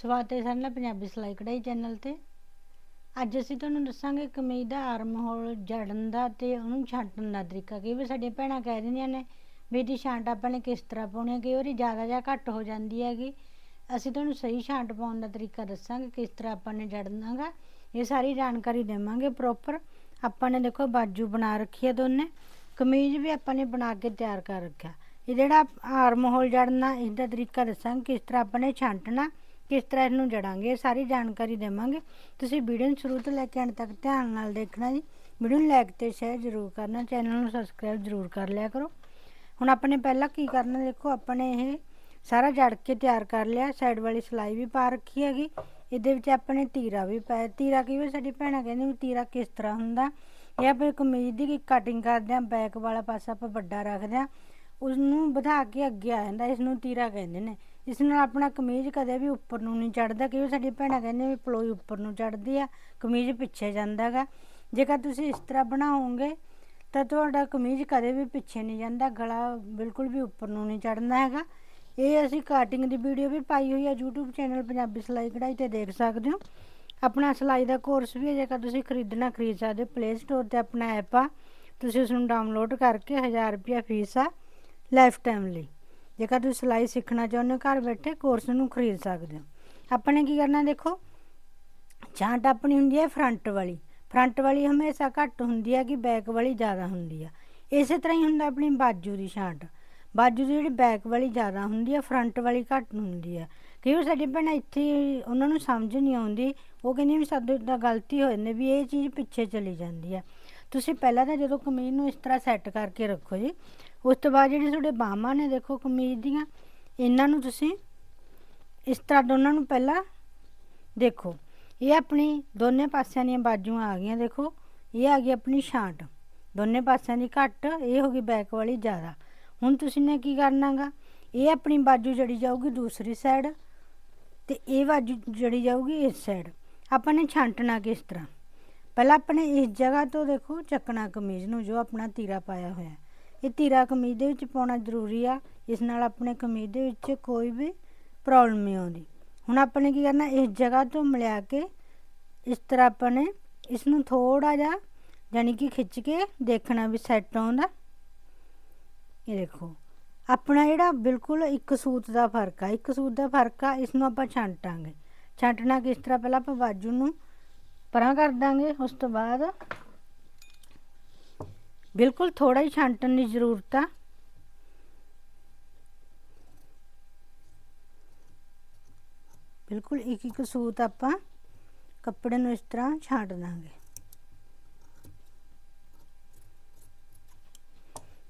ਸਵਾਗਤ ਹੈ ਸਾਰਿਆਂ ਦਾ ਪੰਜਾਬੀ ਸਿਲਾਈ ਕਢਾਈ ਚੈਨਲ ਤੇ। ਅੱਜ ਅਸੀਂ ਤੁਹਾਨੂੰ ਦੱਸਾਂਗੇ ਕਮੀਜ਼ ਦਾ ਆਰਮ ਹੋਲ ਜੜਨ ਦਾ ਤੇ ਉਹਨੂੰ ਛਾਂਟਣ ਦਾ ਤਰੀਕਾ। ਕਈ ਵਾਰ ਸਾਡੀਆਂ ਭੈਣਾਂ ਕਹਿ ਦਿੰਦੀਆਂ ਨੇ ਵੀ ਇਹਦੀ ਛਾਂਟ ਆਪਾਂ ਨੇ ਕਿਸ ਤਰ੍ਹਾਂ ਪਾਉਣੀ ਹੈ ਕਿ ਉਹਦੀ ਜ਼ਿਆਦਾ ਜਾਂ ਘੱਟ ਹੋ ਜਾਂਦੀ ਹੈਗੀ। ਅਸੀਂ ਤੁਹਾਨੂੰ ਸਹੀ ਛਾਂਟ ਪਾਉਣ ਦਾ ਤਰੀਕਾ ਦੱਸਾਂਗੇ, ਕਿਸ ਤਰ੍ਹਾਂ ਆਪਾਂ ਨੇ ਜੜਨਾਗਾ। ਇਹ ਸਾਰੀ ਜਾਣਕਾਰੀ ਦੇਵਾਂਗੇ ਪ੍ਰੋਪਰ ਆਪਾਂ ਨੇ ਦੇਖੋ ਬਾਜੂ ਬਣਾ ਰੱਖੀ ਹੈ ਦੋਨੇ। ਕਮੀਜ਼ ਵੀ ਆਪਾਂ ਨੇ ਬਣਾ ਕੇ ਤਿਆਰ ਕਰ ਰੱਖਿਆ। ਇਹ ਜਿਹੜਾ ਆਰਮ ਹੋਲ ਜੜਨਾ ਇਸ ਤਰੀਕਾ ਦੱਸਾਂਗੇ ਕਿਸ ਤਰ੍ਹਾਂ ਆਪਾਂ ਨੇ ਛਾਂਟਣਾ। ਕਿਸ ਤਰ੍ਹਾਂ ਇਹਨੂੰ ਜੜਾਂਗੇ, ਇਹ ਸਾਰੀ ਜਾਣਕਾਰੀ ਦੇਵਾਂਗੇ। ਤੁਸੀਂ ਵੀਡੀਓ ਨੂੰ ਸ਼ੁਰੂ ਤੋਂ ਲੈ ਕੇ ਅੰਤ ਤੱਕ ਧਿਆਨ ਨਾਲ ਦੇਖਣਾ ਜੀ। ਵੀਡੀਓ ਨੂੰ ਲਾਈਕ ਤੇ ਸ਼ੇਅਰ ਜ਼ਰੂਰ ਕਰਨਾ ਚੈਨਲ ਨੂੰ ਸਬਸਕ੍ਰਾਈਬ ਜ਼ਰੂਰ ਕਰ ਲਿਆ ਕਰੋ। ਹੁਣ ਆਪਣੇ ਪਹਿਲਾਂ ਕੀ ਕਰਨਾ, ਦੇਖੋ ਆਪਣੇ ਇਹ ਸਾਰਾ ਜੜ ਕੇ ਤਿਆਰ ਕਰ ਲਿਆ ਸਾਈਡ ਵਾਲੀ ਸਲਾਈ ਵੀ ਪਾ ਰੱਖੀ ਹੈਗੀ। ਇਹਦੇ ਵਿੱਚ ਆਪਣੇ ਤੀਰਾ ਵੀ ਪਾਇਆ। ਤੀਰਾ ਕਈ ਵਾਰ ਸਾਡੀ ਭੈਣਾਂ ਕਹਿੰਦੀ ਵੀ ਤੀਰਾ ਕਿਸ ਤਰ੍ਹਾਂ ਹੁੰਦਾ। ਇਹ ਆਪਾਂ ਕਮੀਜ਼ ਦੀ ਕਟਿੰਗ ਕਰਦੇ ਆਂ ਬੈਕ ਵਾਲਾ ਪਾਸਾ ਆਪਾਂ ਵੱਡਾ ਰੱਖਦੇ ਆਂ ਉਸ ਨੂੰ ਵਧਾ ਕੇ ਅੱਗੇ ਆ ਜਾਂਦਾ ਇਸ ਨੂੰ ਤੀਰਾ ਕਹਿੰਦੇ ਨੇ। ਇਸ ਨਾਲ ਆਪਣਾ ਕਮੀਜ਼ ਕਦੇ ਵੀ ਉੱਪਰ ਨੂੰ ਨਹੀਂ ਚੜਦਾ। ਕਿਉਂਕਿ ਸਾਡੀ ਭੈਣਾਂ ਕਹਿੰਦੇ ਵੀ ਪਲੋਈ ਉੱਪਰ ਨੂੰ ਚੜਦੀ ਆ, ਕਮੀਜ਼ ਪਿੱਛੇ ਜਾਂਦਾਗਾ ਜੇਕਰ ਤੁਸੀਂ ਇਸ ਤਰ੍ਹਾਂ ਬਣਾਓਗੇ, ਤਾਂ ਤੁਹਾਡਾ ਕਮੀਜ਼ ਕਦੇ ਵੀ ਪਿੱਛੇ ਨਹੀਂ ਜਾਂਦਾ, ਗਲਾ ਬਿਲਕੁਲ ਵੀ ਉੱਪਰ ਨੂੰ ਨਹੀਂ ਚੜਨਾ ਹੈਗਾ। ਇਹ ਅਸੀਂ ਕਟਿੰਗ ਦੀ ਵੀਡੀਓ ਵੀ ਪਾਈ ਹੋਈ ਹੈ YouTube ਚੈਨਲ ਪੰਜਾਬੀ ਸਿਲਾਈ ਕਢਾਈ ਤੇ ਦੇਖ ਸਕਦੇ ਹੋ। ਆਪਣਾ ਸਿਲਾਈ ਦਾ ਕੋਰਸ ਵੀ ਹੈ ਜੇਕਰ ਤੁਸੀਂ ਖਰੀਦਣਾ ਖਰੀਦ ਸਕਦੇ ਹੋ ਪਲੇ ਸਟੋਰ ਤੇ ਆਪਣਾ ਐਪ ਆ। ਤੁਸੀਂ ਉਸ ਨੂੰ ਡਾਊਨਲੋਡ ਕਰਕੇ 1000 ਰੁਪਿਆ ਫੀਸ ਆ ਲਾਈਫ ਟਾਈਮ ਲਈ। ਜੇਕਰ ਤੁਸੀਂ ਸਿਲਾਈ ਸਿੱਖਣਾ ਚਾਹੁੰਦੇ ਹੋ, ਘਰ ਬੈਠੇ ਕੋਰਸ ਨੂੰ ਖਰੀਦ ਸਕਦੇ ਹੋ। ਆਪਣੇ ਕੀ ਕਰਨਾ ਦੇਖੋ ਛਾਂਟ ਆਪਣੀ ਹੁੰਦੀ ਹੈ ਫਰੰਟ ਵਾਲੀ। ਫਰੰਟ ਵਾਲੀ ਹਮੇਸ਼ਾ ਘੱਟ ਹੁੰਦੀ ਹੈ ਕਿ ਬੈਕ ਵਾਲੀ ਜ਼ਿਆਦਾ ਹੁੰਦੀ ਆ। ਇਸੇ ਤਰ੍ਹਾਂ ਹੀ ਹੁੰਦਾ ਆਪਣੀ ਬਾਜੂ ਦੀ ਛਾਂਟ ਬਾਜੂ ਦੀ ਜਿਹੜੀ ਬੈਕ ਵਾਲੀ ਜ਼ਿਆਦਾ ਹੁੰਦੀ ਆ ਫਰੰਟ ਵਾਲੀ ਘੱਟ ਹੁੰਦੀ ਹੈ ਕਿਉਂਕਿ ਸਾਡੀ ਭੈਣਾਂ ਇੱਥੇ ਉਹਨਾਂ ਨੂੰ ਸਮਝ ਨਹੀਂ ਆਉਂਦੀ। ਉਹ ਕਹਿੰਦੀ ਵੀ ਸਾਡੇ ਤਾਂ ਗਲਤੀ ਹੋ ਜਾਂਦੀ ਵੀ ਇਹ ਚੀਜ਼ ਪਿੱਛੇ ਚਲੀ ਜਾਂਦੀ ਹੈ ਤੁਸੀਂ ਪਹਿਲਾਂ ਤਾਂ ਜਦੋਂ ਕਮੀਜ਼ ਨੂੰ ਇਸ ਤਰ੍ਹਾਂ ਸੈੱਟ ਕਰਕੇ ਰੱਖੋ ਜੀ, ਉਸ ਤੋਂ ਬਾਅਦ ਜਿਹੜੀ ਤੁਹਾਡੇ ਬਾਹਾਂ ਨੇ ਦੇਖੋ ਕਮੀਜ਼ ਦੀਆਂ, ਇਹਨਾਂ ਨੂੰ ਤੁਸੀਂ ਇਸ ਤਰ੍ਹਾਂ ਦੋਨਾਂ ਨੂੰ ਪਹਿਲਾਂ ਦੇਖੋ। ਇਹ ਆਪਣੀ ਦੋਨੇ ਪਾਸਿਆਂ ਦੀਆਂ ਬਾਜੂਆਂ ਆ ਗਈਆਂ, ਦੇਖੋ, ਇਹ ਆ ਗਈ ਆਪਣੀ ਛਾਂਟ। ਦੋਨੇ ਪਾਸਿਆਂ ਦੀ ਘੱਟ, ਇਹ ਹੋ ਗਈ ਬੈਕ ਵਾਲੀ ਜ਼ਿਆਦਾ। ਹੁਣ ਤੁਸੀਂ ਨੇ ਕੀ ਕਰਨਾਗਾ? ਇਹ ਆਪਣੀ ਬਾਜੂ ਜੜੀ ਜਾਊਗੀ ਦੂਸਰੀ ਸਾਈਡ ਤੇ ਇਹ ਬਾਜੂ ਜੜੀ ਜਾਊਗੀ ਇਸ ਸਾਈਡ ਆਪਾਂ ਨੇ ਛਾਂਟਣਾ ਕਿਸ ਤਰ੍ਹਾਂ? ਪਹਿਲਾਂ ਆਪਣੇ ਇਸ ਜਗ੍ਹਾ ਤੋਂ ਦੇਖੋ ਚੱਕਣਾ ਕਮੀਜ਼ ਨੂੰ, ਜੋ ਆਪਣਾ ਤੀਰਾ ਪਾਇਆ ਹੋਇਆ। ਇਹ ਤੀਰਾ ਕਮੀਜ਼ ਦੇ ਵਿੱਚ ਪਾਉਣਾ ਜ਼ਰੂਰੀ ਆ। ਇਸ ਨਾਲ ਆਪਣੇ ਕਮੀਜ਼ ਦੇ ਵਿੱਚ ਕੋਈ ਵੀ ਪ੍ਰੋਬਲਮ ਨਹੀਂ ਆਉਂਦੀ। ਹੁਣ ਆਪਾਂ ਨੇ ਕੀ ਕਰਨਾ, ਇਸ ਜਗ੍ਹਾ ਤੋਂ ਮਿਲਾ ਕੇ ਇਸ ਤਰ੍ਹਾਂ ਆਪਾਂ ਨੇ ਇਸ ਨੂੰ ਥੋੜਾ ਜਿਹਾ ਯਾਨੀ ਕਿ ਖਿੱਚ ਕੇ ਦੇਖਣਾ ਵੀ ਸੈੱਟ ਆਉਂਦਾ। ਇਹ ਦੇਖੋ, ਆਪਣਾ ਜਿਹੜਾ ਬਿਲਕੁਲ ਇੱਕ ਸੂਤ ਦਾ ਫ਼ਰਕ ਆ, ਇੱਕ ਸੂਤ ਦਾ ਫ਼ਰਕ ਆ ਇਸ ਨੂੰ ਆਪਾਂ ਛਾਂਟਾਂਗੇ। ਛਾਂਟਣਾ ਕਿਸ ਤਰ੍ਹਾਂ? ਪਹਿਲਾਂ ਆਪਾਂ ਬਾਜੂ ਨੂੰ ਪਰਾਂ ਕਰ ਦਾਂਗੇ ਉਸ ਤੋਂ ਬਾਅਦ। ਬਿਲਕੁਲ ਥੋੜਾ ਹੀ ਛਾਂਟਣ ਦੀ ਜ਼ਰੂਰਤ ਆ। ਬਿਲਕੁਲ ਇੱਕ ਇੱਕ ਸੂਤ ਆਪਾਂ ਕੱਪੜੇ ਨੂੰ ਇਸ ਤਰ੍ਹਾਂ ਛਾਂਟ ਦਾਂਗੇ।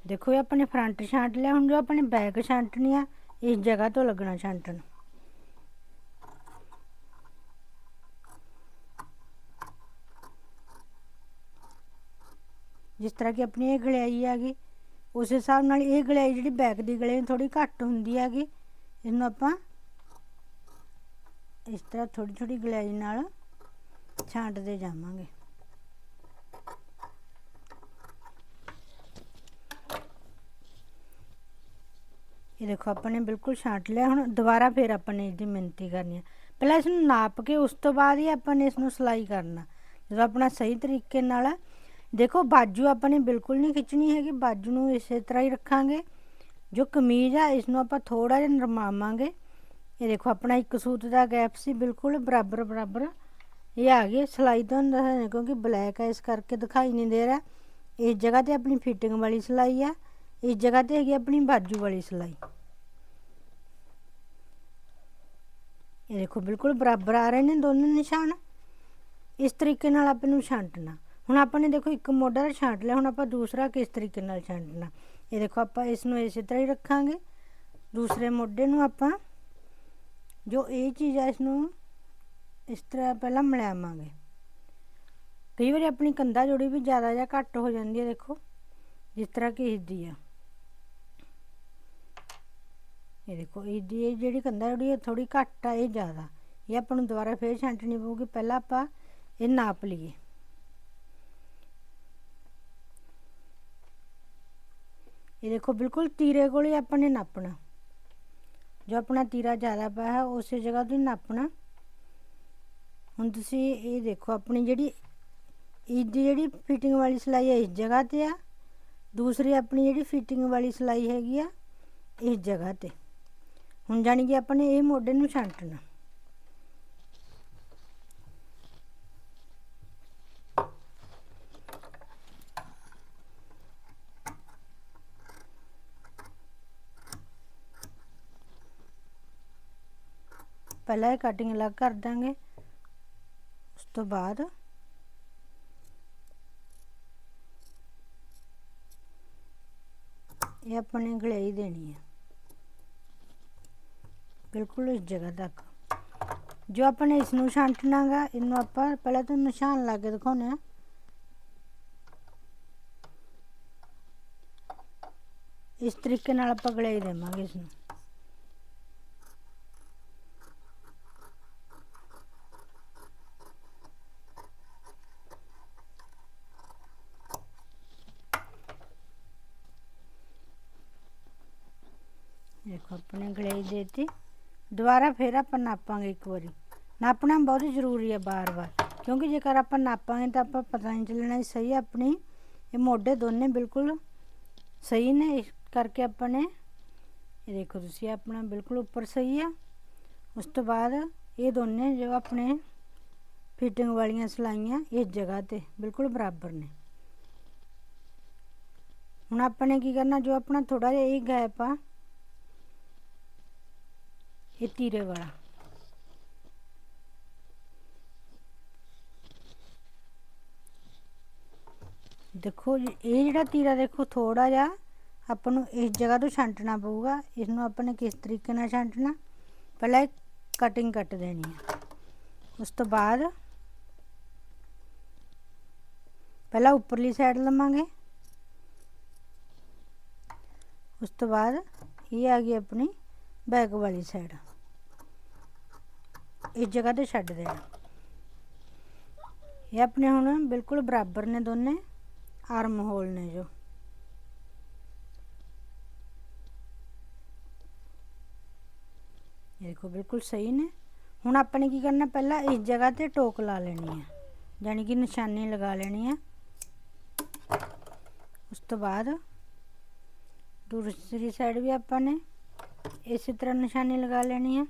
ਦੇਖੋ ਇਹ ਆਪਣੇ ਫਰੰਟ ਛਾਂਟ ਲਿਆ, ਹੁਣ ਜੋ ਆਪਣੇ ਬੈਕ ਛਾਂਟਣੀ ਆ, ਇਸ ਜਗ੍ਹਾ ਤੋਂ ਲੱਗਣਾ ਛਾਂਟਣ। ਜਿਸ ਤਰ੍ਹਾਂ ਕਿ ਆਪਣੀ ਇਹ ਗਲਿਆਈ ਹੈਗੀ, ਉਸ ਹਿਸਾਬ ਨਾਲ ਇਹ ਗਲਿਆਈ ਜਿਹੜੀ ਬੈਕ ਦੀ ਗਲਿਆਈ ਥੋੜੀ ਘੱਟ ਹੁੰਦੀ ਹੈਗੀ, ਇਹਨੂੰ ਆਪਾਂ ਇਸ ਤਰ੍ਹਾਂ ਥੋੜੀ ਥੋੜੀ ਗਲਿਆਈ ਨਾਲ ਛਾਂਟਦੇ ਜਾਵਾਂਗੇ। ਇਹ ਦੇਖੋ, ਆਪਾਂ ਨੇ ਬਿਲਕੁਲ ਛਾਂਟ ਲਿਆ, ਹੁਣ ਦੁਬਾਰਾ ਫੇਰ ਆਪਾਂ ਨੇ ਇਹਦੀ ਮਿਹਨਤੀ ਕਰਨੀ ਹੈ। ਪਹਿਲਾਂ ਇਸ ਨੂੰ ਨਾਪ ਕੇ ਉਸ ਤੋਂ ਬਾਅਦ ਹੀ ਆਪਾਂ ਨੇ ਇਸ ਨੂੰ ਸਲਾਈ ਕਰਨਾ। ਜਦੋਂ ਆਪਣਾ ਸਹੀ ਤਰੀਕੇ ਨਾਲ ਦੇਖੋ, ਬਾਜੂ ਆਪਾਂ ਨੇ ਬਿਲਕੁਲ ਨਹੀਂ ਖਿੱਚਣੀ ਹੈਗੀ। ਬਾਜੂ ਨੂੰ ਇਸੇ ਤਰ੍ਹਾਂ ਹੀ ਰੱਖਾਂਗੇ। ਜੋ ਕਮੀਜ਼ ਆ, ਇਸ ਨੂੰ ਆਪਾਂ ਥੋੜਾ ਜਿਹਾ ਨਰਮਾਵਾਂਗੇ। ਇਹ ਦੇਖੋ, ਆਪਣਾ ਇੱਕ ਸੂਤ ਦਾ ਗੈਪ ਸੀ, ਬਿਲਕੁਲ ਬਰਾਬਰ ਬਰਾਬਰ। ਇਹ ਆ ਗਈ, ਸਲਾਈ ਤੋਂ ਦੱਸਣਾ ਕਿਉਂਕਿ ਬਲੈਕ ਹੈ ਇਸ ਕਰਕੇ ਦਿਖਾਈ ਨਹੀਂ ਦੇ ਰਿਹਾ। ਇਸ ਜਗ੍ਹਾ ਤੇ ਆਪਣੀ ਫਿਟਿੰਗ ਵਾਲੀ ਸਲਾਈ ਆ, ਇਸ ਜਗ੍ਹਾ ਤੇ ਹੈਗੀ ਆਪਣੀ ਬਾਜੂ ਵਾਲੀ ਸਲਾਈ। ਇਹ ਦੇਖੋ, ਬਿਲਕੁਲ ਬਰਾਬਰ ਆ ਰਹੇ ਨੇ ਦੋਨੋਂ ਨਿਸ਼ਾਨ। ਇਸ ਤਰੀਕੇ ਨਾਲ ਆਪਾਂ ਨੂੰ ਛਾਂਟਣਾ। ਹੁਣ ਆਪਾਂ ਨੇ ਦੇਖੋ ਇੱਕ ਮੋਢਾ ਦਾ ਛਾਂਟ ਲਿਆ, ਹੁਣ ਆਪਾਂ ਦੂਸਰਾ ਕਿਸ ਤਰੀਕੇ ਨਾਲ ਛਾਂਟਣਾ? ਇਹ ਦੇਖੋ ਆਪਾਂ ਇਸ ਨੂੰ ਇਸੇ ਤਰ੍ਹਾਂ ਹੀ ਰੱਖਾਂਗੇ। ਦੂਸਰੇ ਮੋਢੇ ਨੂੰ ਆਪਾਂ ਜੋ ਇਹ ਚੀਜ਼ ਆ ਇਸ ਨੂੰ ਇਸ ਤਰ੍ਹਾਂ ਪਹਿਲਾਂ ਮਿਲਾਵਾਂਗੇ। ਕਈ ਵਾਰੀ ਆਪਣੀ ਕੰਧਾ ਜੋੜੀ ਵੀ ਜ਼ਿਆਦਾ ਜਾਂ ਘੱਟ ਹੋ ਜਾਂਦੀ ਹੈ, ਦੇਖੋ, ਜਿਸ ਤਰ੍ਹਾਂ ਕਿ ਇਸਦੀ ਆ। ਇਹ ਦੇਖੋ ਇਹਦੀ ਇਹ ਜਿਹੜੀ ਕੰਧਾ ਜੋੜੀ ਹੈ ਥੋੜੀ ਘੱਟ ਆ, ਇਹ ਜ਼ਿਆਦਾ। ਇਹ ਆਪਾਂ ਨੂੰ ਦੁਬਾਰਾ ਫੇਰ ਛਾਂਟਣੀ ਪਊਗੀ, ਪਹਿਲਾਂ ਆਪਾਂ ਇਹ ਨਾਪ ਲਈਏ। ਇਹ ਦੇਖੋ, ਬਿਲਕੁਲ ਤੀਰੇ ਕੋਲ ਹੀ ਆਪਾਂ ਨੇ ਨਾਪਣਾ। ਜੋ ਆਪਣਾ ਤੀਰਾ ਜ਼ਿਆਦਾ ਪਿਆ ਹੈ, ਉਸੇ ਜਗ੍ਹਾ ਤੋਂ ਹੀ ਨਾਪਣਾ। ਹੁਣ ਤੁਸੀਂ ਇਹ ਦੇਖੋ, ਆਪਣੀ ਜਿਹੜੀ ਇਹਦੀ ਜਿਹੜੀ ਫਿਟਿੰਗ ਵਾਲੀ ਸਿਲਾਈ ਹੈ, ਇਸ ਜਗ੍ਹਾ ਤੇ ਆ। ਦੂਸਰੀ ਆਪਣੀ ਜਿਹੜੀ ਫਿਟਿੰਗ ਵਾਲੀ ਸਿਲਾਈ ਹੈਗੀ ਆ, ਇਸ ਜਗ੍ਹਾ ਤੇ। ਹੁਣ ਜਾਣੀ ਕਿ ਆਪਾਂ ਨੇ ਇਹ ਮੋਢੇ ਨੂੰ ਛਾਂਟਣਾ। ਪਹਿਲਾਂ ਇਹ ਕਟਿੰਗ ਅਲੱਗ ਕਰ ਦਾਂਗੇ। ਉਸ ਤੋਂ ਬਾਅਦ ਇਹ ਆਪਾਂ ਨੇ ਗਲਾਈ ਦੇਣੀ ਹੈ ਬਿਲਕੁਲ ਇਸ ਜਗ੍ਹਾ ਤੱਕ। ਜੋ ਆਪਾਂ ਨੇ ਇਸ ਨੂੰ ਛਾਂਟਣਾਗਾ, ਇਹਨੂੰ ਆਪਾਂ ਪਹਿਲਾਂ ਤਾਂ ਨਿਸ਼ਾਨ ਲਾ ਕੇ ਦਿਖਾਉਣੇ ਆ। ਇਸ ਤਰੀਕੇ ਨਾਲ ਆਪਾਂ ਗਲੇਈ ਦੇਵਾਂਗੇ ਇਸ ਨੂੰ ਦੇਖੋ ਆਪਣੇ ਗਲਾਈ ਦੇਤੀ ਦੁਬਾਰਾ ਫਿਰ ਆਪਾਂ ਨਾਪਾਂਗੇ ਇੱਕ ਵਾਰੀ ਨਾਪਣਾ ਬਹੁਤ ਜ਼ਰੂਰੀ ਹੈ ਬਾਰ-ਬਾਰ ਕਿਉਂਕਿ ਜੇਕਰ ਆਪਾਂ ਨਾਪਾਂਗੇ ਤਾਂ ਆਪਾਂ ਪਤਾ ਨਹੀਂ ਚੱਲਣਾ ਵੀ ਸਹੀ ਆਪਣੀ ਇਹ ਮੋਢੇ ਦੋਨੇ ਬਿਲਕੁਲ ਸਹੀ ਨੇ ਇਸ ਕਰਕੇ ਆਪਾਂ ਨੇ ਇਹ ਦੇਖੋ ਤੁਸੀਂ ਆਪਣਾ ਬਿਲਕੁਲ ਉੱਪਰ ਸਹੀ ਆ ਉਸ ਤੋਂ ਬਾਅਦ ਇਹ ਦੋਨੇ ਜੋ ਆਪਣੇ ਫਿਟਿੰਗ ਵਾਲੀਆਂ ਸਲਾਈਆਂ ਇਸ ਜਗ੍ਹਾ ਤੇ ਬਿਲਕੁਲ ਬਰਾਬਰ ਨੇ ਹੁਣ ਆਪਾਂ ਨੇ ਕੀ ਕਰਨਾ ਜੋ ਆਪਣਾ ਥੋੜਾ ਜਿਹਾ ਇਹ ਤੀਰੇ ਵਾਲਾ। ਦੇਖੋ ਇਹ ਜਿਹੜਾ ਤੀਰਾ ਦੇਖੋ ਥੋੜਾ ਜਿਹਾ ਆਪਾਂ ਨੂੰ ਇਸ ਜਗ੍ਹਾ ਤੋਂ ਛਾਂਟਣਾ ਪਊਗਾ। ਇਸ ਨੂੰ ਆਪਾਂ ਨੇ ਕਿਸ ਤਰੀਕੇ ਨਾਲ ਛਾਂਟਣਾ? ਪਹਿਲਾਂ ਕਟਿੰਗ ਕੱਟ ਦੇਣੀ ਹੈ ਉਸ ਤੋਂ ਬਾਅਦ ਪਹਿਲਾਂ ਉੱਪਰਲੀ ਸਾਈਡ ਲਵਾਂਗੇ। ਉਸ ਤੋਂ ਬਾਅਦ ਇਹ ਆ ਗਈ ਆਪਣੀ ਬੈਕ ਵਾਲੀ ਸਾਈਡ ਇਸ ਜਗ੍ਹਾ ਤੇ ਛੱਡ ਦੇਣਾ। ਇਹ ਆਪਣੇ ਹੁਣ ਬਿਲਕੁਲ ਬਰਾਬਰ ਨੇ ਦੋਨੇ, ਆਰਮ ਹੋਲ ਨੇ ਜੋ। ਇਹ ਦੇਖੋ ਬਿਲਕੁਲ ਸਹੀ ਨੇ। ਹੁਣ ਆਪਾਂ ਨੇ ਕੀ ਕਰਨਾ, ਪਹਿਲਾਂ ਇਸ ਜਗ੍ਹਾ ਤੇ ਟੋਕ ਲਾ ਲੈਣੀ ਹੈ ਯਾਨੀ ਕਿ ਨਿਸ਼ਾਨੀ ਲਗਾ ਲੈਣੀ ਹੈ ਉਸ ਤੋਂ ਬਾਅਦ ਦੂਸਰੀ ਸਾਈਡ ਵੀ ਆਪਾਂ ਨੇ ਇਸੇ ਤਰ੍ਹਾਂ ਨਿਸ਼ਾਨੀ ਲਗਾ ਲੈਣੀ ਹੈ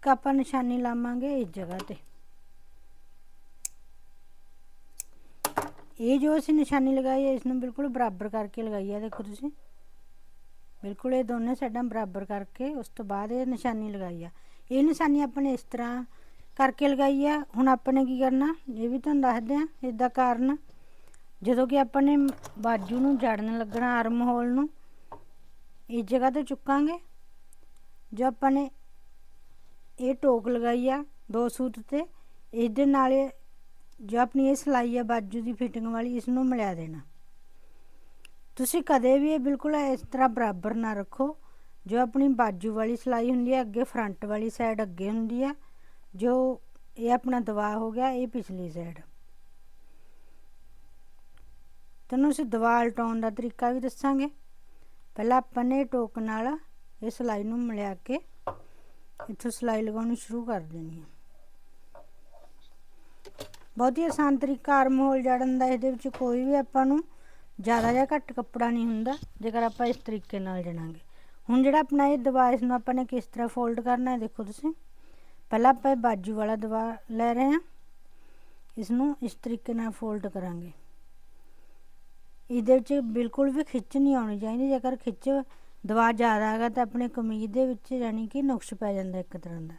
ਇੱਕ ਆਪਾਂ ਨਿਸ਼ਾਨੀ ਲਾਵਾਂਗੇ ਇਸ ਜਗ੍ਹਾ ਤੇ। ਇਹ ਜੋ ਅਸੀਂ ਨਿਸ਼ਾਨੀ ਲਗਾਈ ਹੈ ਇਸ ਨੂੰ ਬਿਲਕੁਲ ਬਰਾਬਰ ਕਰਕੇ ਲਗਾਈ ਹੈ, ਦੇਖੋ ਤੁਸੀਂ। ਬਿਲਕੁਲ ਇਹ ਦੋਨੇ ਸਾਈਡਾਂ ਬਰਾਬਰ ਕਰਕੇ ਉਸ ਤੋਂ ਬਾਅਦ ਇਹ ਨਿਸ਼ਾਨੀ ਲਗਾਈ ਆ। ਇਹ ਨਿਸ਼ਾਨੀ ਆਪਾਂ ਨੇ ਇਸ ਤਰ੍ਹਾਂ ਕਰਕੇ ਲਗਾਈ ਆ। ਹੁਣ ਆਪਾਂ ਨੇ ਕੀ ਕਰਨਾ, ਇਹ ਵੀ ਤੁਹਾਨੂੰ ਦੱਸਦੇ ਆ ਇਸ ਦਾ ਕਾਰਨ। ਜਦੋਂ ਕਿ ਆਪਾਂ ਨੇ ਬਾਜੂ ਨੂੰ ਜੜਨ ਲੱਗਣਾ, ਆਰਮ ਹੋਲ ਨੂੰ, ਇਸ ਜਗ੍ਹਾ ਤੇ ਚੁੱਕਾਂਗੇ। ਜੋ ਆਪਾਂ ਨੇ ਇਹ ਟੋਕ ਲਗਾਈ ਆ ਦੋ ਸੂਤ ਤੇ। ਇਸ ਨਾਲ ਇਹ ਜੋ ਆਪਣੀ ਇਹ ਸਿਲਾਈ ਆ, ਬਾਜੂ ਦੀ ਫਿਟਿੰਗ ਵਾਲੀ ਇਸ ਨੂੰ ਮਿਲਾ ਦੇਣਾ। ਤੁਸੀਂ ਕਦੇ ਵੀ ਇਹ ਬਿਲਕੁਲ ਇਸ ਤਰ੍ਹਾਂ ਬਰਾਬਰ ਨਾ ਰੱਖੋ। ਜੋ ਆਪਣੀ ਬਾਜੂ ਵਾਲੀ ਸਿਲਾਈ ਹੁੰਦੀ ਹੈ ਅੱਗੇ ਫਰੰਟ ਵਾਲੀ ਸਾਈਡ ਅੱਗੇ ਹੁੰਦੀ ਹੈ ਜੋ ਇਹ ਆਪਣਾ ਦਵਾ ਹੋ ਗਿਆ, ਇਹ ਪਿਛਲੀ ਸਾਈਡ ਤੈਨੂੰ ਅਸੀਂ ਦਵਾ ਉਲਟਾਉਣ ਦਾ ਤਰੀਕਾ ਵੀ ਦੱਸਾਂਗੇ। ਪਹਿਲਾਂ ਆਪਾਂ ਨੇ ਟੋਕ ਨਾਲ ਇਹ ਸਿਲਾਈ ਨੂੰ ਮਿਲਾ ਕੇ ਇੱਥੋਂ ਸਿਲਾਈ ਲਗਾਉਣੀ ਸ਼ੁਰੂ ਕਰ ਦੇਣੀ ਹੈ। ਬਹੁਤ ਹੀ ਆਸਾਨ ਤਰੀਕਾ ਆਰਮ ਹੋਲ ਜੜਨ ਦਾ, ਇਹਦੇ ਵਿੱਚ ਕੋਈ ਵੀ ਆਪਾਂ ਨੂੰ ਜ਼ਿਆਦਾ ਜਾਂ ਘੱਟ ਕੱਪੜਾ ਨਹੀਂ ਹੁੰਦਾ, ਜੇਕਰ ਆਪਾਂ ਇਸ ਤਰੀਕੇ ਨਾਲ ਜਣਾਂਗੇ ਹੁਣ ਜਿਹੜਾ ਆਪਣਾ ਇਹ ਡਿਵਾਈਸ ਨੂੰ ਆਪਾਂ ਨੇ ਕਿਸ ਤਰ੍ਹਾਂ ਫੋਲਡ ਕਰਨਾ ਹੈ, ਦੇਖੋ ਤੁਸੀਂ। ਪਹਿਲਾਂ ਆਪਾਂ ਇਹ ਬਾਜੂ ਵਾਲਾ ਦਵਾ ਲੈ ਰਹੇ ਹਾਂ। ਇਸ ਨੂੰ ਇਸ ਤਰੀਕੇ ਨਾਲ ਫੋਲਡ ਕਰਾਂਗੇ। ਇਹਦੇ ਵਿੱਚ ਬਿਲਕੁਲ ਵੀ ਖਿੱਚ ਨਹੀਂ ਆਉਣੀ ਚਾਹੀਦੀ, ਜੇਕਰ ਖਿੱਚ ਦਵਾ ਜ਼ਿਆਦਾ ਹੈਗਾ ਤਾਂ ਆਪਣੇ ਕਮੀਜ਼ ਦੇ ਵਿੱਚ ਯਾਨੀ ਕਿ ਨੁਕਸ ਪੈ ਜਾਂਦਾ ਇੱਕ ਤਰ੍ਹਾਂ ਦਾ।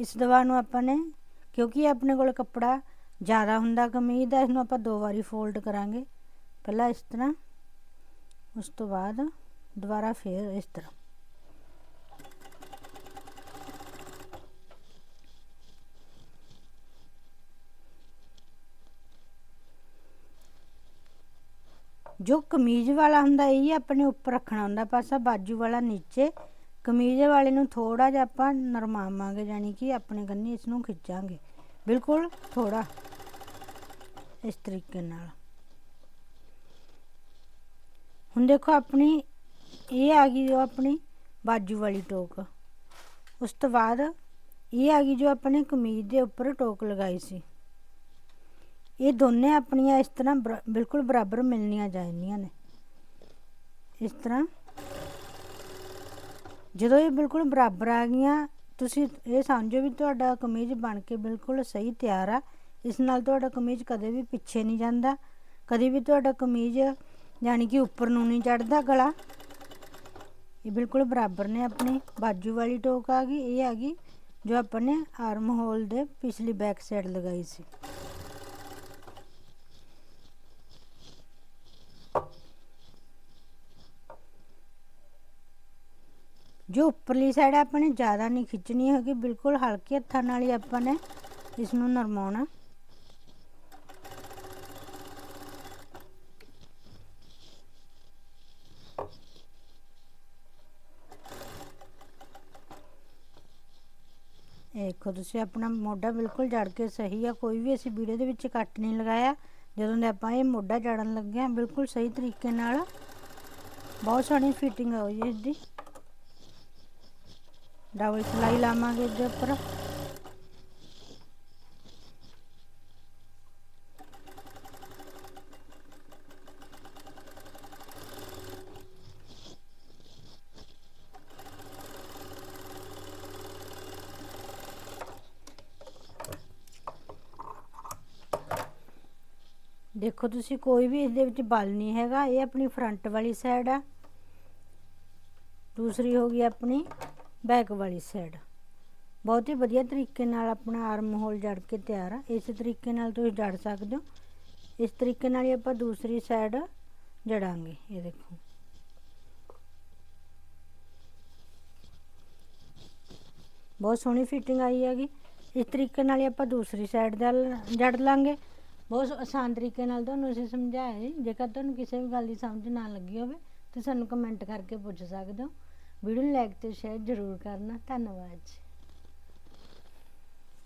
ਇਸ ਦਵਾ ਨੂੰ ਆਪਾਂ ਨੇ, ਕਿਉਂਕਿ ਆਪਣੇ ਕੋਲ ਕੱਪੜਾ ਜ਼ਿਆਦਾ ਹੁੰਦਾ ਕਮੀਜ਼ ਦਾ ਇਸ ਨੂੰ ਆਪਾਂ ਦੋ ਵਾਰੀ ਫੋਲਡ ਕਰਾਂਗੇ। ਪਹਿਲਾਂ ਇਸ ਤਰ੍ਹਾਂ, ਉਸ ਤੋਂ ਬਾਅਦ ਦੁਬਾਰਾ ਫੇਰ ਇਸ ਤਰ੍ਹਾਂ। ਜੋ ਕਮੀਜ਼ ਵਾਲਾ ਹੁੰਦਾ ਇਹ ਆਪਣੇ ਉੱਪਰ ਰੱਖਣਾ ਹੁੰਦਾ ਪਾਸਾ ਬਾਜੂ ਵਾਲਾ ਨੀਚੇ। ਕਮੀਜ਼ ਵਾਲੇ ਨੂੰ ਥੋੜਾ ਜਿਹਾ ਆਪਾਂ ਨਰਮਾਵਾਂਗੇ ਯਾਨੀ ਕਿ ਆਪਣੇ ਕੰਨੀ ਇਸ ਨੂੰ ਖਿੱਚਾਂਗੇ। ਬਿਲਕੁਲ ਥੋੜਾ ਇਸ ਤਰੀਕੇ ਨਾਲ। ਹੁਣ ਦੇਖੋ ਆਪਣੀ, ਇਹ ਆ ਗਈ ਜੋ ਆਪਣੀ ਬਾਜੂ ਵਾਲੀ ਟੋਕ। ਉਸ ਤੋਂ ਬਾਅਦ ਇਹ ਆ ਗਈ ਜੋ ਆਪਣੇ ਕਮੀਜ਼ ਦੇ ਉੱਪਰ ਟੋਕ ਲਗਾਈ ਸੀ। ਇਹ ਦੋਨੇ ਆਪਣੀਆਂ ਇਸ ਤਰ੍ਹਾਂ ਬਰਾ- ਬਿਲਕੁਲ ਬਰਾਬਰ ਮਿਲਣੀਆਂ ਚਾਹੀਦੀਆਂ ਨੇ। ਇਸ ਤਰ੍ਹਾਂ ਜਦੋਂ ਇਹ ਬਿਲਕੁਲ ਬਰਾਬਰ ਆ ਗਈਆਂ, ਤੁਸੀਂ ਇਹ ਸਮਝੋ ਵੀ ਤੁਹਾਡਾ ਕਮੀਜ਼ ਬਣ ਕੇ ਬਿਲਕੁਲ ਸਹੀ ਤਿਆਰ ਆ। ਇਸ ਨਾਲ ਤੁਹਾਡਾ ਕਮੀਜ਼ ਕਦੇ ਵੀ ਪਿੱਛੇ ਨਹੀਂ ਜਾਂਦਾ। ਕਦੇ ਵੀ ਤੁਹਾਡਾ ਕਮੀਜ਼ ਯਾਨੀ ਕਿ ਉੱਪਰ ਨੂੰ ਨਹੀਂ ਚੜਦਾ ਗਲਾ। ਇਹ ਬਿਲਕੁਲ ਬਰਾਬਰ ਨੇ ਆਪਣੀ। ਬਾਜੂ ਵਾਲੀ ਟੋਕ ਆ ਗਈ, ਇਹ ਆ ਗਈ ਜੋ ਆਪਾਂ ਨੇ ਆਰਮ ਹੋਲ ਦੇ ਪਿਛਲੀ ਬੈਕ ਸਾਈਡ ਲਗਾਈ ਸੀ। ਜੋ ਉੱਪਰਲੀ ਸਾਈਡ ਆਪਾਂ ਨੇ ਜ਼ਿਆਦਾ ਨਹੀਂ ਖਿੱਚਣੀ ਹੈਗੀ, ਬਿਲਕੁਲ ਹਲਕੇ ਹੱਥਾਂ ਨਾਲ ਹੀ ਆਪਾਂ ਨੇ ਇਸ ਨੂੰ ਨਰਮਾਉਣਾ ਦੇਖੋ ਤੁਸੀਂ ਆਪਣਾ ਮੋਢਾ ਬਿਲਕੁਲ ਜੜ ਕੇ ਸਹੀ ਆ, ਕੋਈ ਵੀ ਅਸੀਂ ਵੀਡੀਓ ਦੇ ਵਿੱਚ ਕੱਟ ਨਹੀਂ ਲਗਾਇਆ। ਜਦੋਂ ਦੇ ਆਪਾਂ ਇਹ ਮੋਢਾ ਜੜਨ ਲੱਗੇ ਆ, ਬਿਲਕੁਲ ਸਹੀ ਤਰੀਕੇ ਨਾਲ। ਬਹੁਤ ਸੋਹਣੀ ਫਿਟਿੰਗ ਹੋਈ ਇਸ ਦੀ ਡਬਲ ਸਿਲਾਈ ਲਾਵਾਂਗੇ ਇਹਦੇ ਉੱਪਰ। ਦੇਖੋ ਤੁਸੀਂ ਕੋਈ ਵੀ ਇਹਦੇ ਵਿੱਚ ਬਲ ਨਹੀਂ ਹੈਗਾ, ਇਹ ਆਪਣੀ ਫਰੰਟ ਵਾਲੀ ਸਾਈਡ ਆ। ਦੂਸਰੀ ਹੋ ਗਈ ਆਪਣੀ। ਬੈਕ ਵਾਲੀ ਸਾਈਡ ਬਹੁਤ ਹੀ ਵਧੀਆ ਤਰੀਕੇ ਨਾਲ ਆਪਣਾ ਆਰਮ ਹੋਲ ਜੜ ਕੇ ਤਿਆਰ ਆ। ਇਸ ਤਰੀਕੇ ਨਾਲ ਤੁਸੀਂ ਜੜ ਸਕਦੇ ਹੋ। ਇਸ ਤਰੀਕੇ ਨਾਲ ਹੀ ਆਪਾਂ ਦੂਸਰੀ ਸਾਈਡ ਜੜਾਂਗੇ, ਇਹ ਦੇਖੋ। ਬਹੁਤ ਸੋਹਣੀ ਫਿਟਿੰਗ ਆਈ ਹੈਗੀ। ਇਸ ਤਰੀਕੇ ਨਾਲ ਹੀ ਆਪਾਂ ਦੂਸਰੀ ਸਾਈਡ ਦਾ ਜੜ ਲਾਂਗੇ। ਬਹੁਤ ਆਸਾਨ ਤਰੀਕੇ ਨਾਲ ਤੁਹਾਨੂੰ ਅਸੀਂ ਸਮਝਾਇਆ ਜੀ। ਜੇਕਰ ਤੁਹਾਨੂੰ ਕਿਸੇ ਵੀ ਗੱਲ ਦੀ ਸਮਝ ਨਾ ਲੱਗੀ ਹੋਵੇ ਤਾਂ ਸਾਨੂੰ ਕਮੈਂਟ ਕਰਕੇ ਪੁੱਛ ਸਕਦੇ ਹੋ। ਵੀਡੀਓ ਨੂੰ ਲਾਈਕ ਤੇ ਸ਼ੇਅਰ ਜ਼ਰੂਰ ਕਰਨਾ ਧੰਨਵਾਦ ਜੀ।